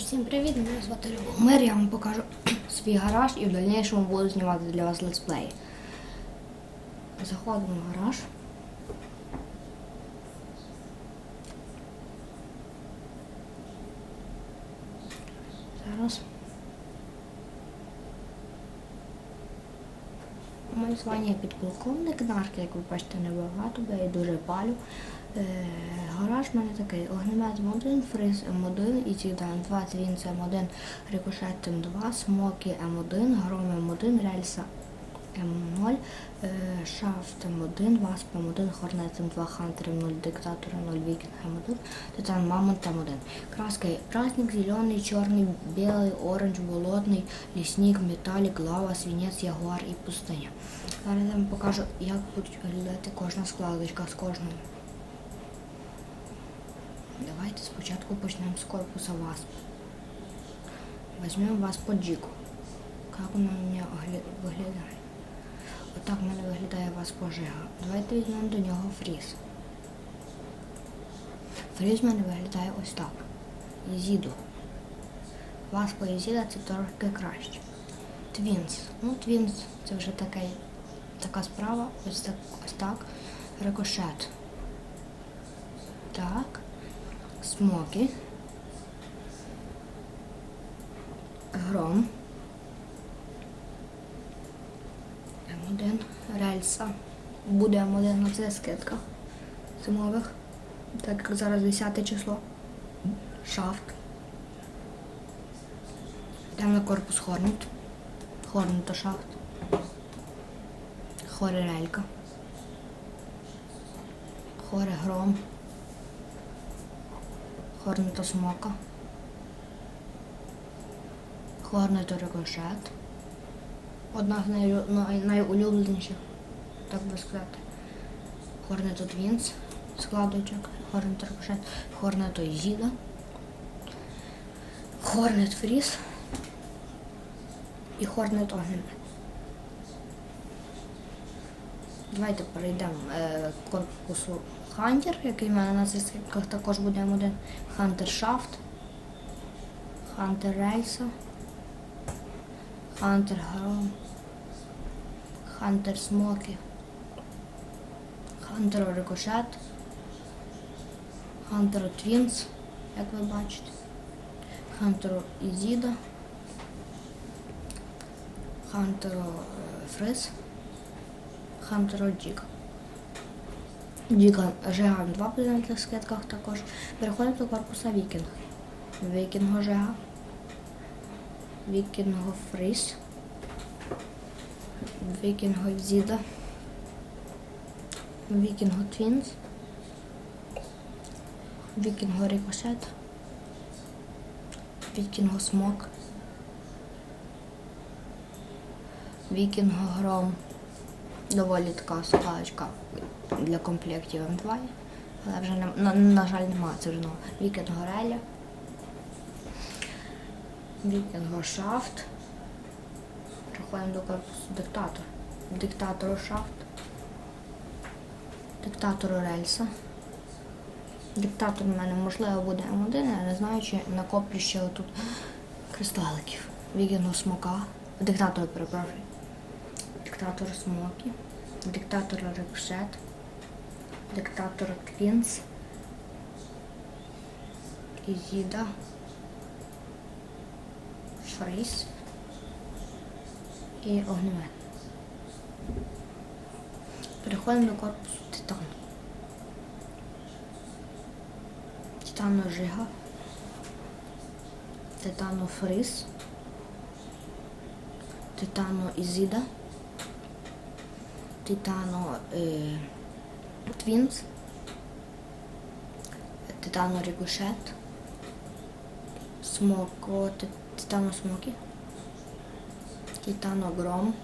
Всім привіт, мене звати Любомир, я вам покажу свій гараж і в дальнішому буду знімати для вас летсплеї. Заходимо в гараж. Зараз. Моє звання підполковник, нарки, як ви бачите, небагато, бо я дуже палю. Е, гараж в мене такий. Огнемет М1, фриз М1 і Тігдан 2, Твінс М1, Рикошет М2, Смокі М1, Гром М1, Рельса М0, е, Шафт М1, Васп М1, Хорнет М2, Хантер М0, Диктатор М0, Вікінг М1, Титан Мамонт М1. Краски праздник, зеленый, черный, белый, оранж, болотний, лісник, металік, лава, свинець, ягуар і пустиня. Зараз я вам покажу, як буде виглядати кожна складочка з кожною. Давайте спочатку почнемо з корпуса ВАСП. Візьмемо ВАСП Джіку. Як вона у мене виглядає? Отак в мене виглядає ВАСП Жига. Давайте візьмемо до нього фріз. Фріз в мене виглядає ось так. Єзіду. ВАСП Єзіда це трохи краще. Твінс. Ну, Твінс це вже такий, така справа. Ось так. Ось так. Рикошет. Так. Смокі. Гром. М1. Рельса. Буде М1 на це скидка зимових. Так як зараз 10 число. Шафт. Йдемо на корпус Хорнет. Хорнета шафт. Хоре релька. Хоре гром. Хорнета смока. Хорнето рикошет. Одна з най- най- найулюбленіших, так би сказати. Хорнето Твінс, складочок, Хорнето рикошет, Хорнето Ізіда, Хорнет Фріз і Хорнет Огнемет. Давайте перейдемо е, к корпусу Хантер, який в мене на скидках також буде М1. Хантер Шафт, Хантер Рейса, Хантер Гром, Хантер Смокі, Хантер Рикошет, Хантер Твінс, як ви бачите, Хантер Ізіда, Хантер Фриз, Хантер Джіка. Джіка Жиган 2 буде на скидках також. Переходимо до корпуса Вікінг. Вікінго Жига. Вікінго Фріз. Вікінго Зіда. Вікінго Твінс. Вікінго Рикошет. Вікінго Смок. Вікінго Гром. Доволі така складочка для комплектів М2. Але вже на, на, на жаль немає це вже нова. Вікінго Реля. Вікінго Шафт. Переходимо до корпусу диктатор. Диктатору шафт. Диктатору рельса. Диктатор у мене можливо буде М1, я не знаю, чи накоплю ще отут кристаликів. Вікінгу смока. Диктатор, перепрошую. Диктатор смокі. Диктатор рикошет. Диктатор твінс. Ізіда. Фріз і огнемет. Переходимо до корпусу титану. Титану жига. Титану фриз. Титану ізіда. Титану е, твінс. Титану рикошет. Смоко, ти- титану смокі. Титану гром.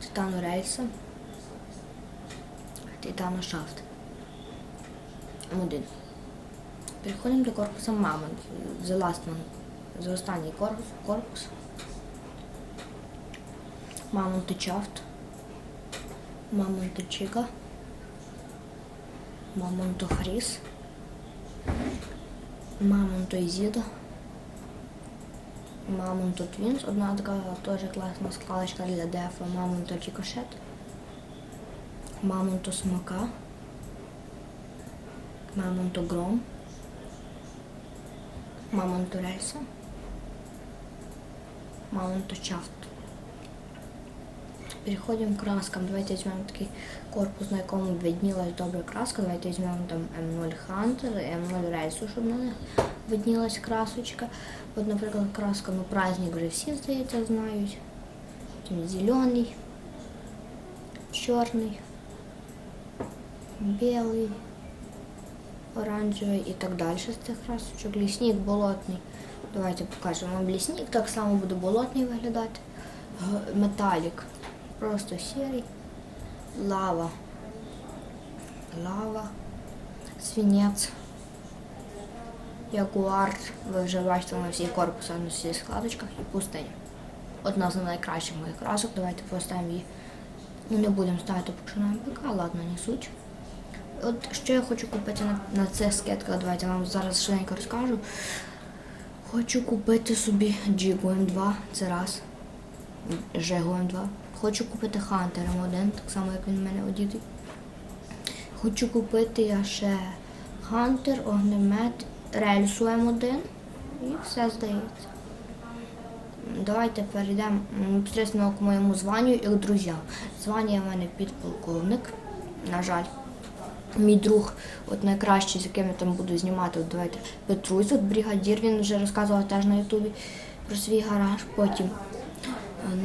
Титану рельса. Титану шафт. М1. Переходимо до корпуса Мамонт. The last one. За останній корпус. корпус. Мамонт Чафт. Мамонт Чига. Мамонт Хріс. Мамонто і Зіда. Мамонто Одна така теж класна скалочка для дефа. Мамонто Рікошет. Мамонто Смока. Мамонто Гром. Мамонто Рельса. Мамонто Чафт. Переходимо к краскам. Давайте візьмемо такий корпус, на якому виднілась добра краска. Давайте візьмемо там М0 Hunter, М0 рейсу, щоб на них виднілась красочка. От, наприклад, краска, ну праздник вже всі, здається, знають. Потім зелений, чорний, білий, оранжевий і так далі з цих красочок. Лісник болотний. Давайте покажемо вам лісник, так само буде болотний виглядати. Г- Металік. Просто сірий. Лава. Лава. Свинець. Ягуар. Ви вже бачите на всіх корпусах, на всіх складочках і пустиня. Одна з найкращих моїх красок. Давайте поставимо її. Ну, не будемо ставити поки що на МПК, ладно, не суть. От що я хочу купити на, на цих скидках, давайте я вам зараз швиденько розкажу. Хочу купити собі Джигу М2, це раз. Жегу М2. Хочу купити Хантер М1, так само як він в мене одітий. Хочу купити я ще Хантер, огнемет, рельсу М1 і все здається. Давайте перейдемо непосредственно к моєму званню і к друзям. Звання в мене підполковник, на жаль. Мій друг, от найкращий, з яким я там буду знімати, от давайте Петрусь, от бригадір, він вже розказував теж на Ютубі про свій гараж. Потім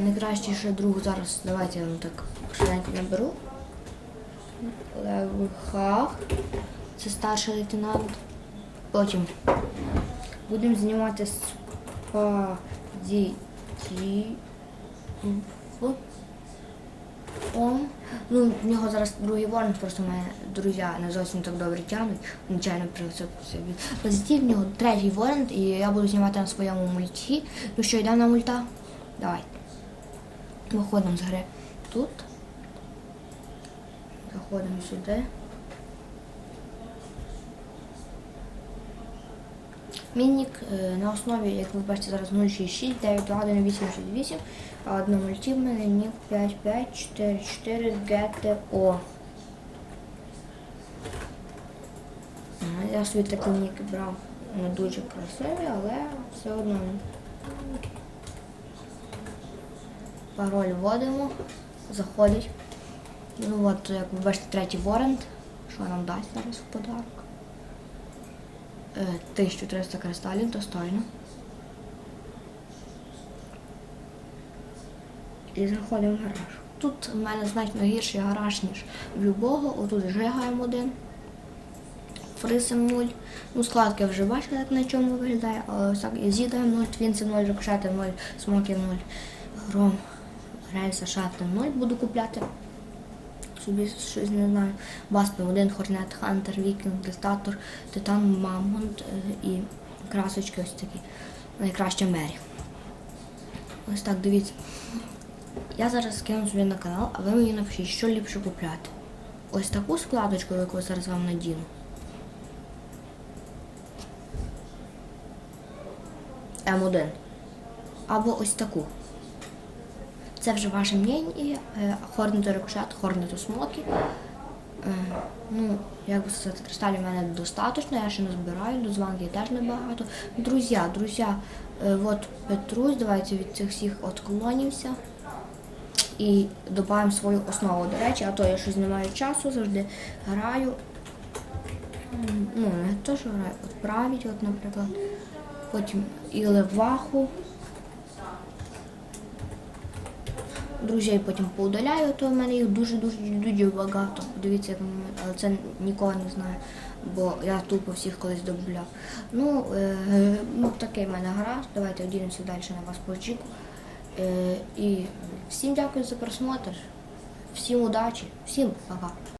найкращий ще друг зараз, давайте я вам так швиденько наберу. Левхах, це старший лейтенант. Потім будемо знімати спадітів. Он. Ну, в нього зараз другий ворон, просто мене друзі не зовсім так добре тягнуть. Нечайно собі. Позитив в нього третій ворон, і я буду знімати на своєму мульті. Ну що, йдемо на мульта? Давай. Виходимо з гри тут. Заходимо сюди. Мінік е, на основі, як ви бачите, зараз 066 921 868, а одна мульті в мене нік 5544 GTO. Ага, Я собі такий нік брав не дуже красивий, але все одно. Пароль вводимо, заходить. Ну от, як ви бачите, третій ворент. Що нам дасть зараз в подарок? Е, 1300 кристалів, достойно. І заходимо в гараж. Тут в мене значно гірший гараж, ніж в любого. Отут Жига М1, Фриз М0. Ну, складки вже бачили, як на чому виглядає. Але ось так і Зіда М0, Твінс М0, Рикошет М0, Смок М0, Гром, Рейса, Шат М0 буду купляти. Собі щось не знаю. Баспи 1, Хорнет, Хантер, Вікінг, Диктатор, Титан, Мамонт і красочки ось такі. Найкраща мері. Ось так, дивіться. Я зараз скину собі на канал, а ви мені напишіть, що ліпше купляти. Ось таку складочку, яку зараз вам надіну. М1. Або ось таку. Це вже ваше мнення. Хорнету рикошет, хорнету смокі. Е, Ну, як би сказати, кристалів в мене достатньо, я ще не збираю, до званки теж небагато. Друзі, друзі, е, от Петрусь, давайте від цих всіх отклонімося і додаємо свою основу. До речі, а то я щось не маю часу, завжди граю. Ну, не то, що граю, от править, от, наприклад. Потім і леваху. Друзей потім поудаляю, то в мене їх дуже-дуже дуже багато. Дивіться, але це нікого не знаю, бо я тупо всіх колись добавляв. Ну, е, ну такий в мене гра. Давайте одінемося далі на вас по очіку. Е, і всім дякую за просмотр, всім удачі, всім пока.